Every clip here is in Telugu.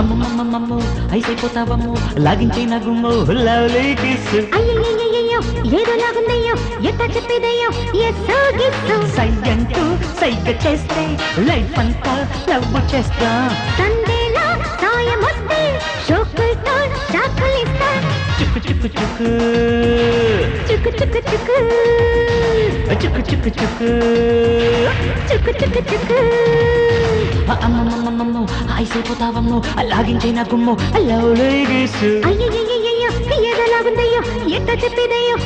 అమ్మమ్మమ్మమ్మో ఐసైపోతావమ్మో లాగించే నా గుమ్మో లవ్లీ కిస్ ఏదో లాగుందయ్యో ఎట్టా చెప్పేదయ్యో ఎస్సో గిస్సో. సయ్యంటూ సైగ చేస్తే లైఫ్ అంతా లవ్ చేస్తా. సందేలా సాయం వస్తే షోకులతో షాకులిస్తా చుక్కు చుక్కు చుక్కు. చుక్కు చుక్కు చుక్కు. చుక్కు చుక్కు చుక్కు చుక్కు చుక్కు చుక్కు అమ్మమ్మమ్మమ్మో ఐసైపోతావమ్మో లాగించే నా గుమ్మో లవ్లీ కిస్ అయ్యయ్యయ్యయ్యో ఏదో లాగుందయ్యో ఎట్టా చెప్పేదయ్యో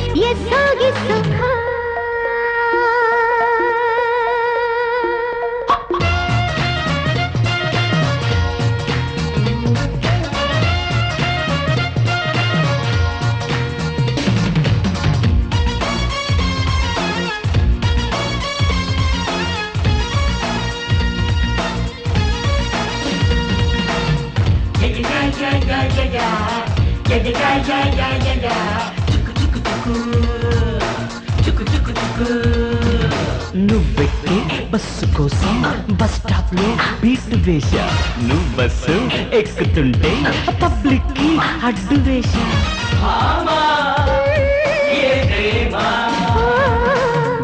ఎస్సో బస్సు కోసం బస్ స్టాప్లో బీట్ వేశా. నువ్వు బస్సు ఎక్కుతుంటే పబ్లిక్కి అడ్డు వేశా.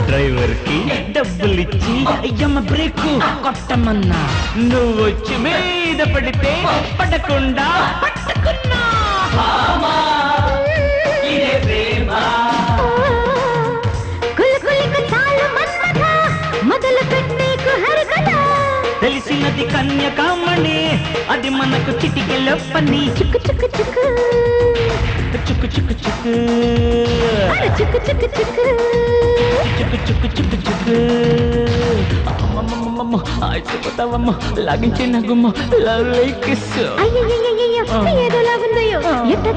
డ్రైవర్కి డబ్బులిచ్చి అయ్యమ్మ బ్రేక్ కొట్టమన్నా. నువ్వు వచ్చి మీద పడితే పడకుండా పట్టుకున్నా. తెలిసినది కన్యకామణి అది మనకు చిటికెలో పని చుక్కు చుక్కు చుక్కు. చుక్కు చుక్కు చుక్కు చుక్కు చుక్కు. చుక్కు చుక్కు చుక్కు చుక్కు. అమ్మమ్మమ్మమ్మ ఆచిపోతావమ్మ లాగించే నా గుమ్మ లవ్లీ కిస్. ఏదో లాగుందయ్యో ఎంత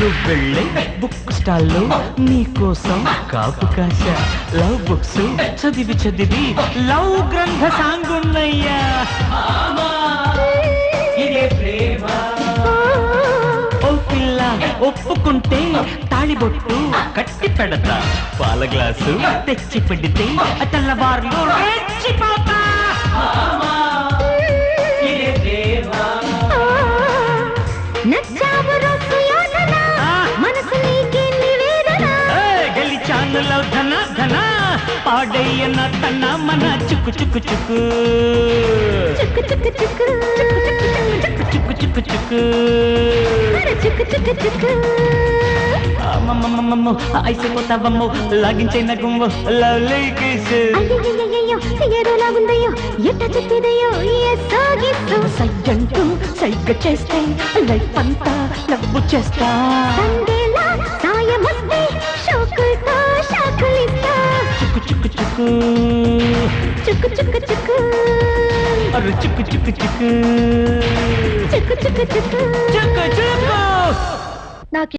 నువ్వెళ్ళే బుక్ స్టాల్లో నీకోసం కాపు కాశ. లవ్ బుక్స్ చదివి చదివి లవ్ గ్రంథ సాంగున్నయ్యా. ఓ పిల్ల ఒప్పుకుంటే తాళిబొట్టు కట్టి పెడతా. పాల గ్లాసు తెచ్చి పెడితే తెల్లవారులో రెచ్చిపోతా లవ్ ధన ధన పాడయ్యన తన మన చుక్కు చుక్కు చుక్కు. చుక్కు చుక్కు చుక్కు. చుక్కు చుక్కు చుక్కు చుక్కు. చుక్కు చుక్కు అమ్మమ్మమ్మమ్మమ్మో ఐసిపోతావమ్మో లాగించే నగుమ్మో లవ్లీ కిస్. అయ్యయ్యయ్యయ్యో ఏదో లాగుందయ్యో ఎట్ట చెప్పేదయ్యో ఎస్సో గిస్సో సయ్యంటూ సైగ చేస్తే లైఫ్ అంతా లవ్వు చేస్తా. చుక్కు చుక్కు చుక్కు. అరు చుక్కు చుక్కు చుక్కు. చుక్కు చుక్కు చుక్కు. చుక్కు చుక్కు. నాకు